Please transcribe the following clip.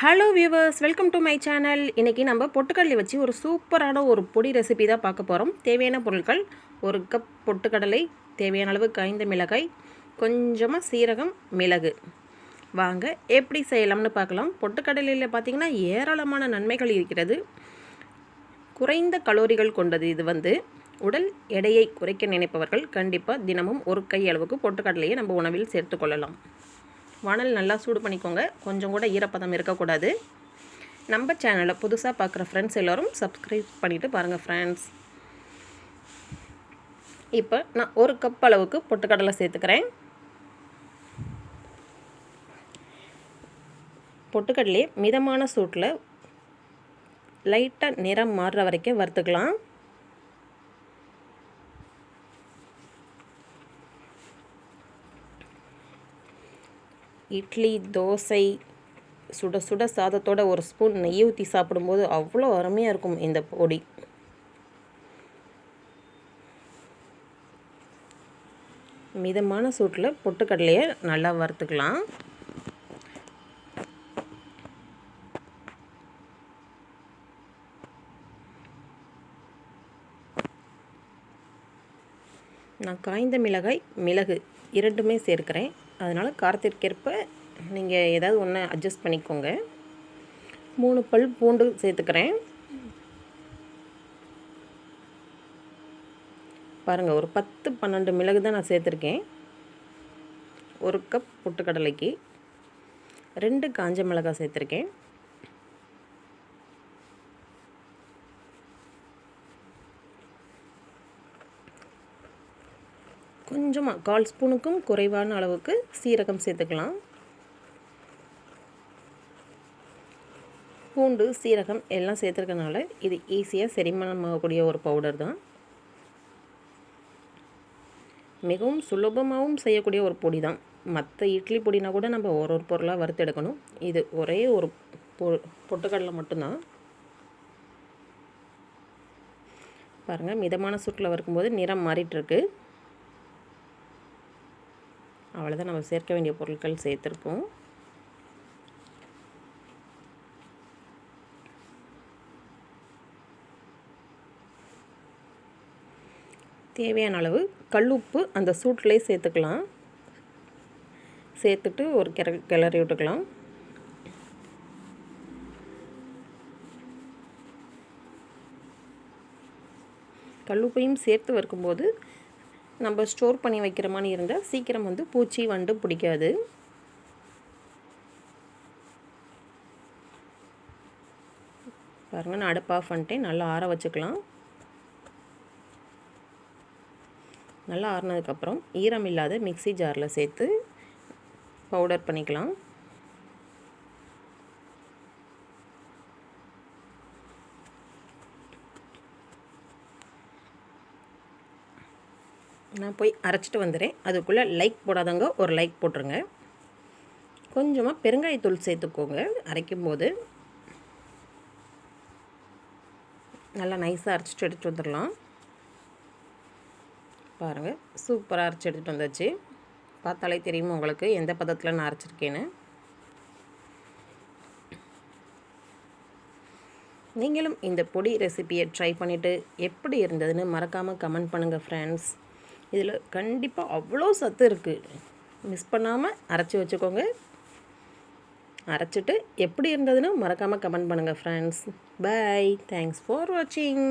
Hello viewers welcome to my channel இன்றைக்கி நம்ம பொட்டுக்கடலை வச்சு ஒரு சூப்பரான ஒரு பொடி ரெசிபி தான் பார்க்க போகிறோம் தேவையான பொருட்கள் ஒரு கப் பொட்டுக்கடலை தேவையான அளவு காய்ந்த மிளகாய் கொஞ்சமாக சீரகம் மிளகு. வாங்க எப்படி செய்யலாம்னு பார்க்கலாம். பொட்டுக்கடலையில் பார்த்திங்கன்னா ஏராளமான நன்மைகள் இருக்கிறது. குறைந்த கலோரிகள் கொண்டது இது வந்து. உடல் எடையை குறைக்க நினைப்பவர்கள் கண்டிப்பாக தினமும் ஒரு கை அளவுக்கு பொட்டுக்கடலையை நம்ம உணவில் சேர்த்துக்கொள்ளலாம் வானல் நல்லா சூடு பண்ணிக்கோங்க. கொஞ்சம் கூட ஈரப்பதம் இருக்கக்கூடாது. நம்ம சேனலை புதுசாக பார்க்குற ஃப்ரெண்ட்ஸ் எல்லோரும் சப்ஸ்கிரைப் பண்ணிவிட்டு பாருங்கள் ஃப்ரெண்ட்ஸ் இப்போ நான் ஒரு கப் அளவுக்கு பொட்டுக்கடலை சேர்த்துக்கிறேன். பொட்டுக்கடலையே மிதமான சூட்டில் லைட்டாக நிறம் மாறுற வரைக்கும் வறுத்துக்கலாம். இட்லி தோசை சுட சுட சாதத்தோட ஒரு ஸ்பூன் நெய் ஊற்றி சாப்பிடும்போது அவ்வளோ அருமையாக இருக்கும் இந்த பொடி. மிதமான சூட்டில் பொட்டுக்கடலையை நல்லா வறுத்துக்கலாம். நான் காய்ந்த மிளகாய் மிளகு இரண்டுமே சேர்க்கிறேன். அதனால் காரத்திற்கேற்ப நீங்கள் ஏதாவது ஒன்று அட்ஜஸ்ட் பண்ணிக்கோங்க. மூணு பல் பூண்டு சேர்த்துக்கிறேன். பாருங்கள் ஒரு பத்து பன்னெண்டு மிளகு தான் நான் சேர்த்துருக்கேன். ஒரு கப் பொட்டுக்கடலைக்கு ரெண்டு காஞ்ச மிளகாய் சேர்த்துருக்கேன். கொஞ்சமாக கால் ஸ்பூனுக்கும் குறைவான அளவுக்கு சீரகம் சேர்த்துக்கலாம். பூண்டு சீரகம் எல்லாம் சேர்த்துருக்கனால இது ஈஸியாக செரிமானம் ஆகக்கூடிய ஒரு பவுடர் தான். மிகவும் சுலபமாகவும் செய்யக்கூடிய ஒரு பொடி தான். மற்ற இட்லி பொடினா கூட நம்ம ஒரு ஒரு பொருளாக வறுத்தெடுக்கணும் இது ஒரே ஒரு பொ பொட்டுக்கடலை மட்டும்தான். பாருங்கள் மிதமான சுற்றில் வறுக்கும்போது நிறம் மாறிட்டுருக்கு அவ்வளோதான் நம்ம சேர்க்க வேண்டிய பொருட்கள் சேர்த்துருக்கோம் தேவையான அளவு கல்லுப்பு அந்த சூட்லேயே சேர்த்துக்கலாம். சேர்த்துட்டு ஒரு கிர கிளறி விட்டுக்கலாம். கல்லுப்பையும் சேர்த்து வறுக்கும்போது நம்ம ஸ்டோர் பண்ணி வைக்கிற மாதிரி இருந்தால் சீக்கிரம் வந்து பூச்சி வண்டு பிடிக்காது. பாருங்கள் நான் அடுப்பு ஆஃப் பண்ணிட்டேன். நல்லா ஆற வச்சுக்கலாம். நல்லா ஆறினதுக்கப்புறம் ஈரம் இல்லாத மிக்சி ஜாரில் சேர்த்து பவுடர் பண்ணிக்கலாம். நான் போய் அரைச்சிட்டு வந்துடுறேன். அதுக்குள்ளே லைக் போடாதவங்க ஒரு லைக் போட்டுருங்க. கொஞ்சமாக பெருங்காயத்தூள் சேர்த்துக்கோங்க அரைக்கும் போது நல்லா நைஸாக அரைச்சிட்டு எடுத்துகிட்டு வந்துடலாம். பாருங்கள் சூப்பராக அரைச்சி எடுத்துகிட்டு வந்தாச்சு. பார்த்தாலே தெரியுமா உங்களுக்கு எந்த பதத்தில் நான் அரைச்சிருக்கேன்னு. நீங்களும் இந்த பொடி ரெசிப்பியை ட்ரை பண்ணிவிட்டு எப்படி இருந்ததுன்னு மறக்காமல் கமெண்ட் பண்ணுங்கள் ஃப்ரெண்ட்ஸ் இதில் கண்டிப்பாக அவ்வளோ சத்து இருக்குது மிஸ் பண்ணாமல் அரைச்சி வச்சுக்கோங்க. அரைச்சிட்டு எப்படி இருந்ததுன்னு மறக்காமல் கமெண்ட் பண்ணுங்கள் ஃப்ரெண்ட்ஸ் பாய் தேங்க்ஸ் ஃபார் வாட்சிங்